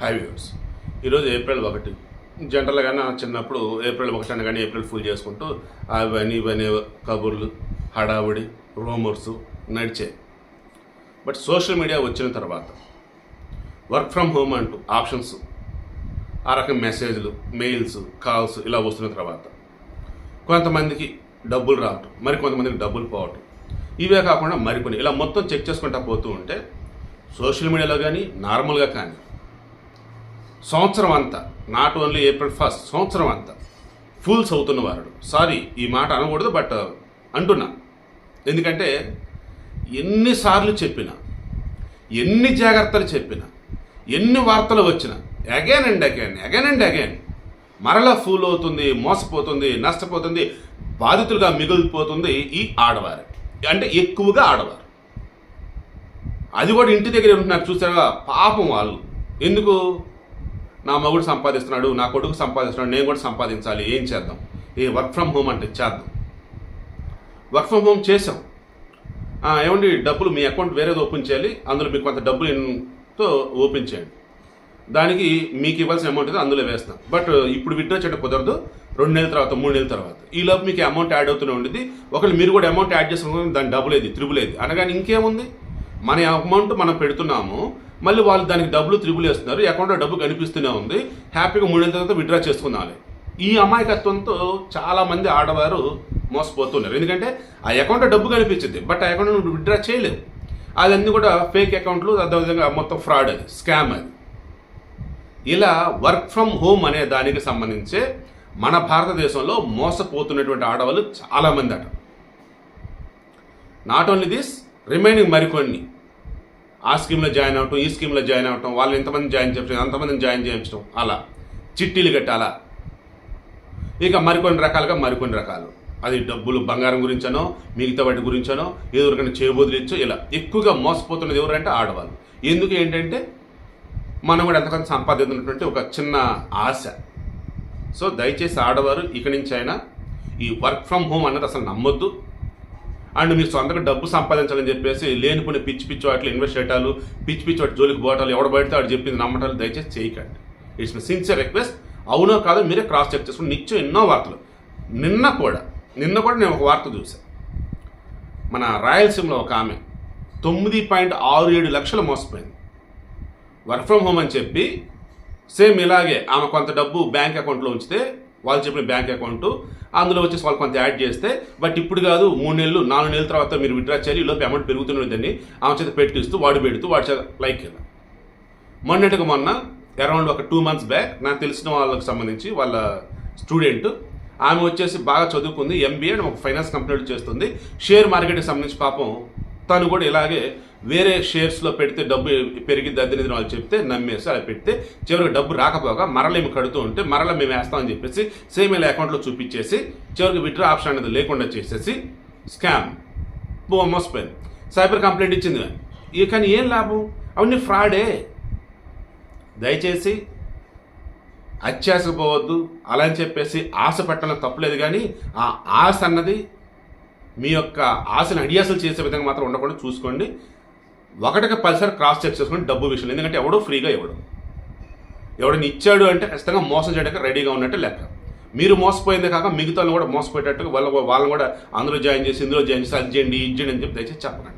High views ఈరోజు April ఒకటి. జనరల్గా నా చిన్నప్పుడు ఏప్రిల్ ఒకటి అనగానే ఏప్రిల్ ఫుల్ చేసుకుంటూ అవన్నీ ఇవన్నీ కబుర్లు హడావుడి రూమర్స్ నడిచే బట్ సోషల్ మీడియా వచ్చిన తర్వాత వర్క్ ఫ్రమ్ హోమ్ అంటూ ఆప్షన్స్ ఆ రకం మెసేజ్లు మెయిల్స్ కాల్స్ ఇలా వస్తున్న తర్వాత కొంతమందికి డబ్బులు రావటం మరి కొంతమందికి డబ్బులు పోవటం ఇవే కాకుండా మరికొన్ని. ఇలా మొత్తం చెక్ చేసుకుంటా పోతూ ఉంటే సోషల్ మీడియాలో కానీ నార్మల్గా కానీ సంవత్సరం అంతా నాట్ ఓన్లీ ఏప్రిల్ ఫస్ట్ సంవత్సరం అంతా ఫూల్స్ అవుతున్నవారు సారీ ఈ మాట అనకూడదు బట్ uh, అంటున్నా. ఎందుకంటే ఎన్నిసార్లు చెప్పినా ఎన్ని జాగ్రత్తలు చెప్పినా ఎన్ని వార్తలు వచ్చినా again and again again and again మరలా ఫూల్ అవుతుంది మోసపోతుంది నష్టపోతుంది బాధితులుగా మిగిలిపోతుంది ఈ ఆడవారు. అంటే ఎక్కువగా ఆడవారు. అది కూడా ఇంటి దగ్గర ఉంటున్నారు చూసారా? పాపం వాళ్ళు. ఎందుకు? నా మగుడు సంపాదిస్తున్నాడు నా కొడుకు సంపాదిస్తున్నాడు నేను కూడా సంపాదించాలి ఏం చేద్దాం? ఈ వర్క్ ఫ్రమ్ హోమ్ అంటే చేద్దాం. వర్క్ ఫ్రమ్ హోమ్ చేసాం ఏమండి డబ్బులు మీ అకౌంట్ వేరేది ఓపెన్ చేయాలి అందులో మీకు కొంత డబ్బులు తో ఓపెన్ చేయండి. దానికి మీకు ఇవ్వాల్సిన అమౌంట్ అయితే అందులో వేస్తాం. బట్ ఇప్పుడు విత్డ్రా చేయడం కుదరదు రెండు నెలల తర్వాత మూడు నెలల తర్వాత. ఈ లోపు మీకు అమౌంట్ యాడ్ అవుతూనే ఉండేది ఒకవేళ మీరు కూడా అమౌంట్ యాడ్ చేసుకుని దాని డబ్బులేది త్రిబులేది అనగానే ఇంకేముంది? మన అమౌంట్ మనం పెడుతున్నాము మళ్ళీ వాళ్ళు దానికి డబ్బులు త్రిబుల్ వేస్తున్నారు. అకౌంట్లో డబ్బు కనిపిస్తూనే ఉంది. హ్యాపీగా మూడు నెలల తర్వాత విత్డ్రా చేసుకున్నాలి. ఈ అమాయకత్వంతో చాలామంది ఆడవారు మోసపోతున్నారు. ఎందుకంటే ఆ అకౌంట్లో డబ్బు కనిపించింది. బట్ ఆ అకౌంట్ నువ్వు విత్డ్రా చేయలేవు అదన్నీ కూడా ఫేక్ అకౌంట్లు అదేవిధంగా మొత్తం ఫ్రాడ్ అది స్కామ్ అది. ఇలా వర్క్ ఫ్రమ్ హోమ్ అనే దానికి సంబంధించి మన భారతదేశంలో మోసపోతున్నటువంటి ఆడవాళ్ళు చాలామంది అట. నాట్ ఓన్లీ దిస్ రిమైనింగ్ మరికొన్ని. ఆ స్కీమ్లో జాయిన్ అవ్వటం ఈ స్కీమ్లో జాయిన్ అవ్వటం వాళ్ళు ఎంతమంది జాయిన్ చేయించడం అంతమందిని జాయిన్ చేయించడం అలా. చిట్టీలు కట్టాలా? ఇక మరికొన్ని రకాలుగా మరికొన్ని రకాలు. అది డబ్బులు బంగారం గురించనో మిగతా వాటి గురించనో ఎవరికైనా చేయబోదులిచ్చో ఇలా. ఎక్కువగా మోసపోతున్నది ఎవరంటే ఆడవాళ్ళు. ఎందుకు ఏంటంటే మనం కూడా ఎంతకంత సంపాదించినటువంటి ఒక చిన్న ఆశ. సో దయచేసి ఆడవారు ఇక నుంచి అయినా ఈ వర్క్ ఫ్రమ్ హోమ్ అన్నది అసలు నమ్మొద్దు. అండ్ మీరు సొంతంగా డబ్బు సంపాదించాలని చెప్పేసి లేనిపోయిన పిచ్చి పిచ్చి వాటిలో ఇన్వెస్ట్ చేయటాలు పిచ్చి పిచ్చి వాటి జోలికి పోవటాలు ఎవడ పడితే వాడు చెప్పింది నమ్మటాలు దయచేసి చేయకండి. ఇట్స్ మై సిన్సియర్ రిక్వెస్ట్ అవునో కాదో మీరే క్రాస్ చెక్ చేసుకుని నిత్యం ఎన్నో వార్తలు. నిన్న కూడా నిన్న కూడా నేను ఒక వార్త చూశాను మన రాయలసీమలో ఒక ఆమె తొమ్మిది పాయింట్ ఆరు ఏడు లక్షలు మోసపోయింది. వర్క్ ఫ్రమ్ హోమ్ అని చెప్పి సేమ్ ఇలాగే ఆమె కొంత డబ్బు బ్యాంక్ అకౌంట్లో ఉంచితే వాళ్ళు చెప్పిన బ్యాంక్ అకౌంట్ అందులో వచ్చేసి వాళ్ళు కొంత యాడ్ చేస్తే బట్ ఇప్పుడు కాదు మూడు నెలలు నాలుగు నెలల తర్వాత మీరు విత్డ్రా చేయాలి ఈలోపు అమౌంట్ పెరుగుతున్నదని ఆమె చేత పెట్టిస్తూ వాడు పెడుతూ వాడి చేత లైక్ ఇలా మొన్నటికి మొన్న అరౌండ్ ఒక టూ మంత్స్ బ్యాక్ నాకు తెలిసిన వాళ్ళకి సంబంధించి వాళ్ళ స్టూడెంట్ ఆమె వచ్చేసి బాగా చదువుకుంది ఎంబీఏ అని ఒక ఫైనాన్స్ కంపెనీలో చేస్తుంది. షేర్ మార్కెట్కి సంబంధించి పాపం తను కూడా ఇలాగే వేరే షేర్స్లో పెడితే డబ్బు పెరిగిద్ది అద్దెనిది వాళ్ళు చెప్తే నమ్మేసి అలా పెడితే చివరికి డబ్బు రాకపోగా మరల ఏమి కడుతూ ఉంటే మరల మేము వేస్తామని చెప్పేసి సేమ్ ఇలా అకౌంట్లో చూపించేసి చివరికి విత్డ్రా ఆప్షన్ అనేది లేకుండా చేసేసి స్కామ్ మోసపోయింది సైబర్ కంప్లైంట్ ఇచ్చింది. ఇక కానీ ఏం లాభం? అవన్నీ ఫ్రాడే దయచేసి అత్యాసపోవద్దు అలా అని చెప్పేసి ఆశ పెట్టడం తప్పులేదు కానీ ఆ ఆశ అన్నది మీ యొక్క ఆశను అడియాసలు చేసే విధంగా మాత్రం ఉండకుండా చూసుకోండి. ఒకటికి పదిసారి క్రాస్ చెక్ చేసుకుని డబ్బు విషయంలో ఎందుకంటే ఎవడో ఫ్రీగా ఇవ్వడం. ఎవడని ఇచ్చాడు అంటే ఖచ్చితంగా మోసం చేయడానికి రెడీగా ఉన్నట్టు లెక్క. మీరు మోసపోయిందే కాక మిగతా కూడా మోసపోయేటట్టు వాళ్ళ వాళ్ళని కూడా అందులో జాయిన్ చేసి ఇందులో జాయిన్ చేసి అది చేయండి ఇది చేయండి అని చెప్పి దయచేసి చెప్పకండి.